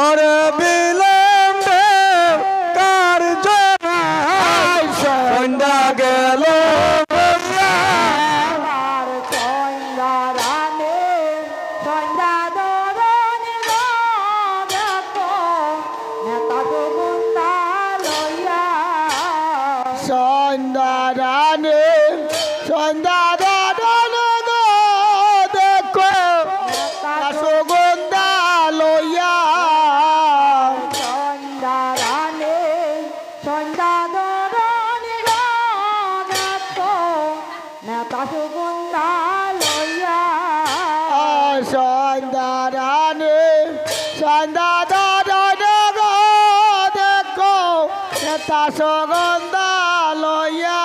অরে বিলম্বে কার্য সন্ধ্যা গেল সন্ধ্যা রানে সন্ধ্যা তা সগন্ধা লইয়া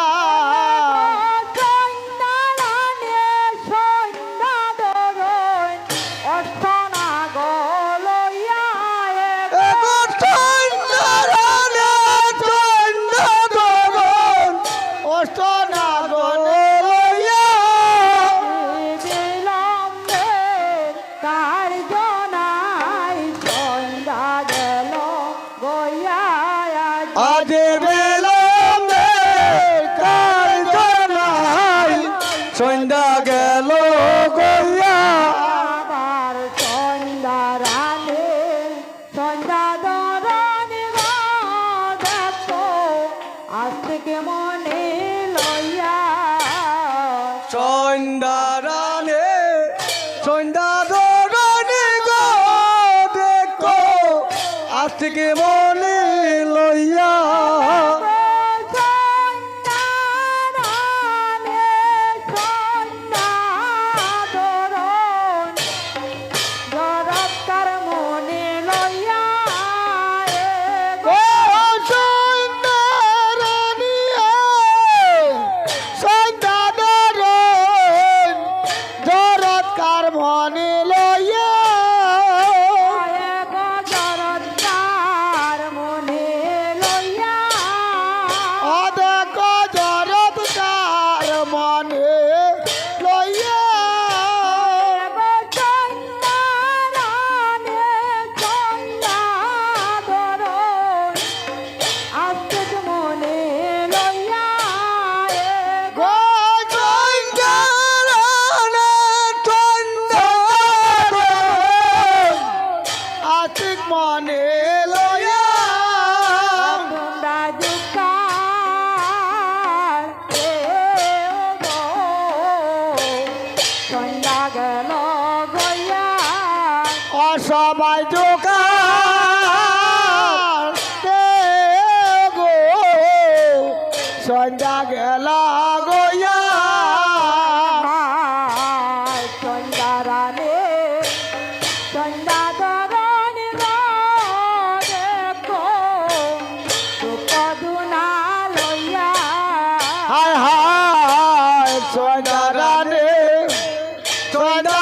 থেকে মনে লইয়া নাই দোকান গো সন্ধ্যা গেলা গোয়া সন্ধ্যা রানে সন্ধ্যা গরণে দেখো দুনা লইয়া। হায় হায় সন্ধ্যা রানে সন্ধ্যা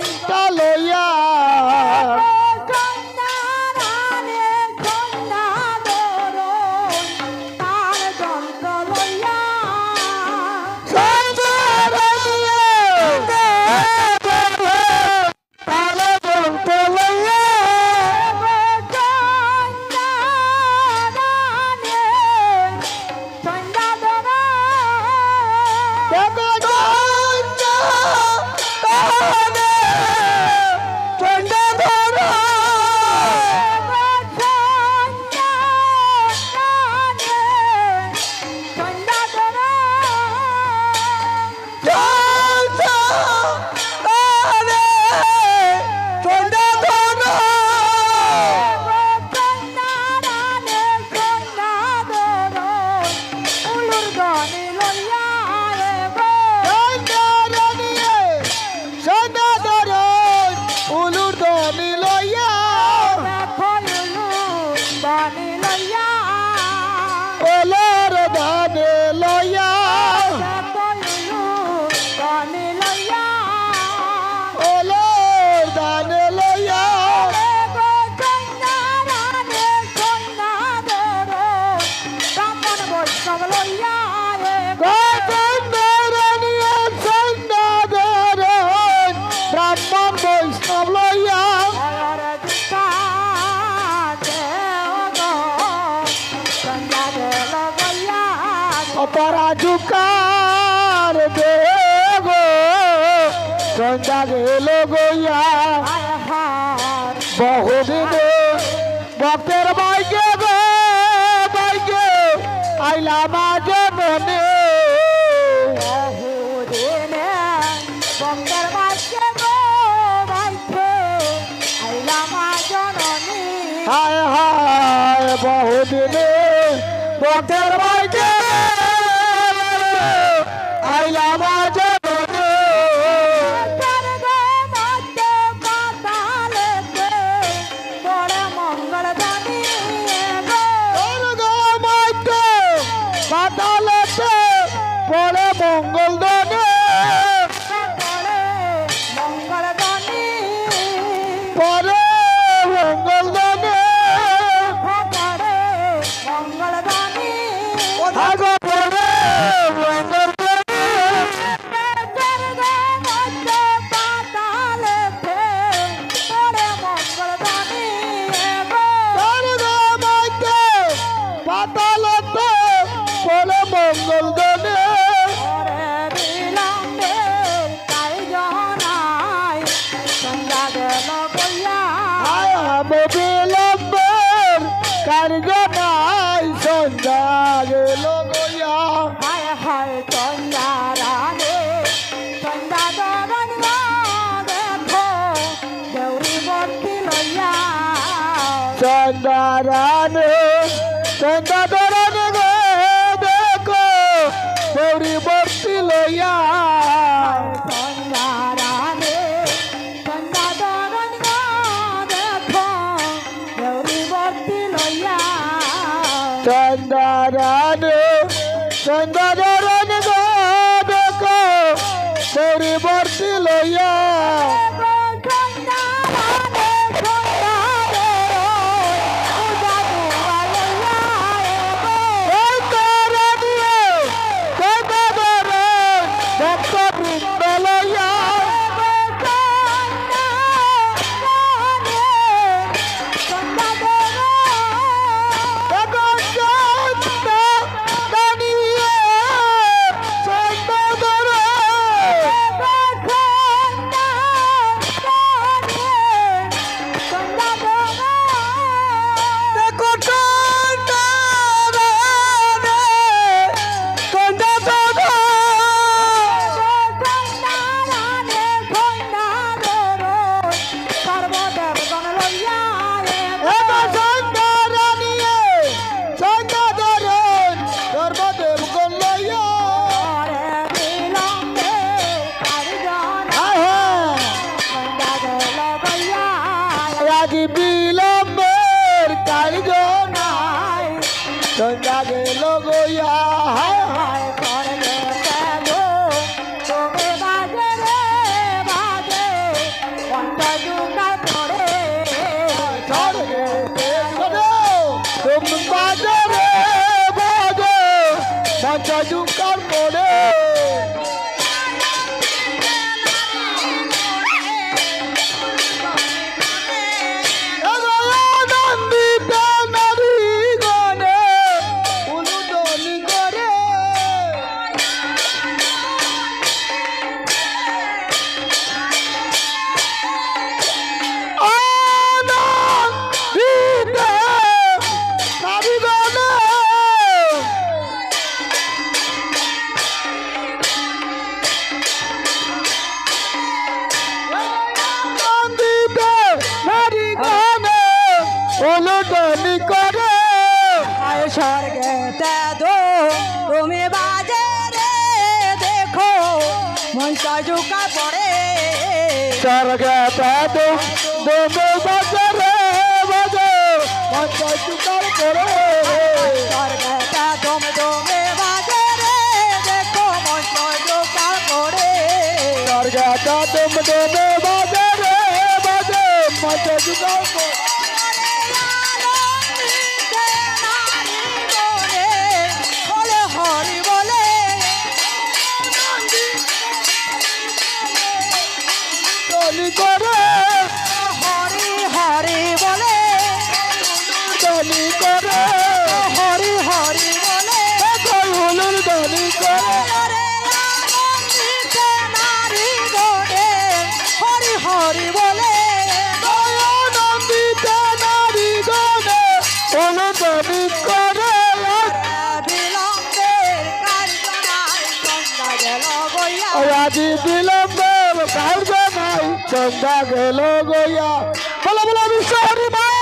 সন্ধ্যা গেল গইয়া। Mobile. Govinda সন্ধ্যা গেল গইয়া सर गया दो तो दो दो बज रे बजो। बजो करो। शर गया दो दो में बज रे। देखो मन को जो कर गया दो दो बज रे करो। করে। হরি হরি বলে। করে। হরে হরি নারী করে। সন্ধ্যা গেল গইয়া আজি বিলম্বের কারবে নাই সন্ধ্যা গেল গইয়া বলো বলো বিশ্ব হরি মাই